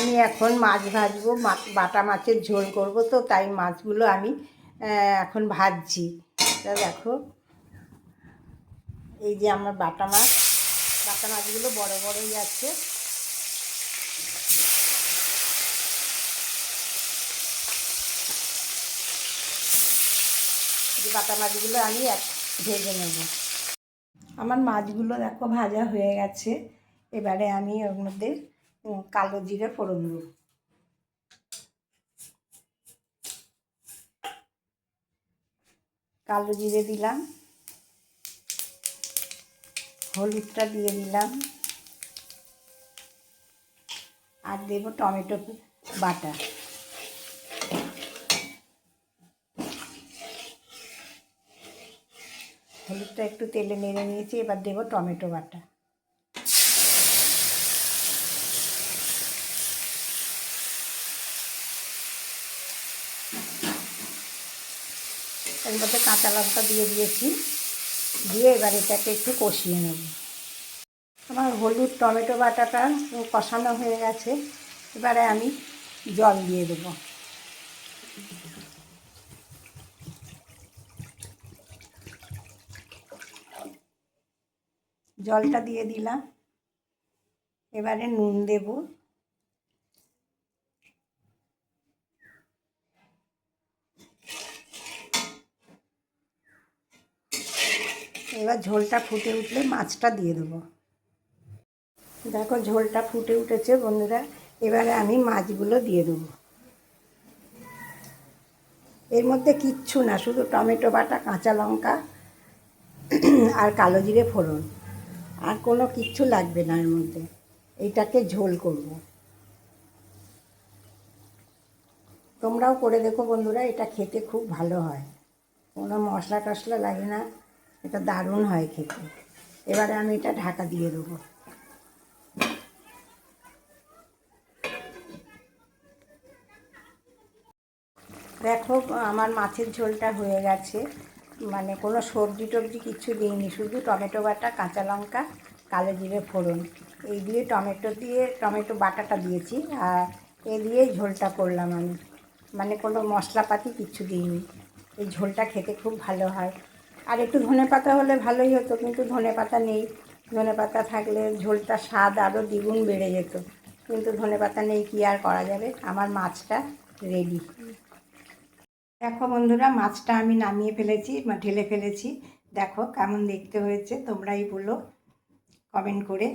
আমি এখন মাছ ভাজবো বাটা মাছের ঝোল করব, তো তাই মাছগুলো আমি এখন ভাজছি। তা দেখো, এই যে আমার বাটা মাছ, বাটা মাছগুলো বড় বড়ই আছে। বাটা মাছগুলো আমি এক, ভেজে নেব। আমার মাছগুলো দেখো ভাজা হয়ে গেছে। এবারে আমি ওর মধ্যে কালো জিরে ফোড়ন দেবো কালো জিরে দিলাম। হলুদটা দিয়ে দিলাম। আর দেবো টমেটো বাটা। হলুদটা একটু তেলে নেড়ে নিয়েছি, এবার দেবো টমেটো বাটা। এর মধ্যে কাঁচা লঙ্কা দিয়ে দিয়েছি। দিয়ে এবার এটাকে একটু কষিয়ে নেব। আমার হলুদ টমেটো বাটাটা কষানো হয়ে গেছে। এবারে আমি জল দিয়ে দেবো। জলটা দিয়ে দিলাম। এবারে নুন দেব। এবার ঝোলটা ফুটে উঠলে মাছটা দিয়ে দেবো। দেখো ঝোলটা ফুটে উঠেছে বন্ধুরা, এবারে আমি মাছগুলো দিয়ে দেবো। এর মধ্যে কিচ্ছু না, শুধু টমেটো বাটা, কাঁচা লঙ্কা আর কালো জিরে ফোড়ন। আর কোনো কিচ্ছু লাগবে না এর মধ্যে, এইটাকে ঝোল করব। তোমরাও করে দেখো বন্ধুরা, এটা খেতে খুব ভালো হয়। কোনো মশলা টশলা লাগে না। এটা দারুণ হয় খেতে। এবারে আমি এটা ঢাকা দিয়ে দেবো। দেখো, আমার মাছের ঝোলটা হয়ে গেছে। মানে কোনো সবজি টবজি কিচ্ছু দিইনি, শুধু টমেটো বাটা, কাঁচা লঙ্কা, কালো জিরে ফোড়ন। এই দিয়ে টমেটো দিয়ে, টমেটো বাটাটা দিয়েছি। আর এ দিয়েই ঝোলটা করলাম আমি। মানে কোনো মশলাপাতি কিচ্ছু দিইনি। এই ঝোলটা খেতে খুব ভালো হয়। আর একটু ধনে পাতা হলে ভালোই হতো, কিন্তু ধনে পাতা নেই। ধনে পাতা থাকলে ঝোলটা স্বাদ আরও দ্বিগুণ বেড়ে যেত। কিন্তু ধনে পাতা নেই, কি আর করা যাবে? আমার মাছটা রেডি দেখো বন্ধুরা, মাছটা আমি নামিয়ে ফেলেছি ঢেলে ফেলেছি। দেখো কেমন দেখতে হয়েছে, তোমরাই বলো। কমেন্ট করে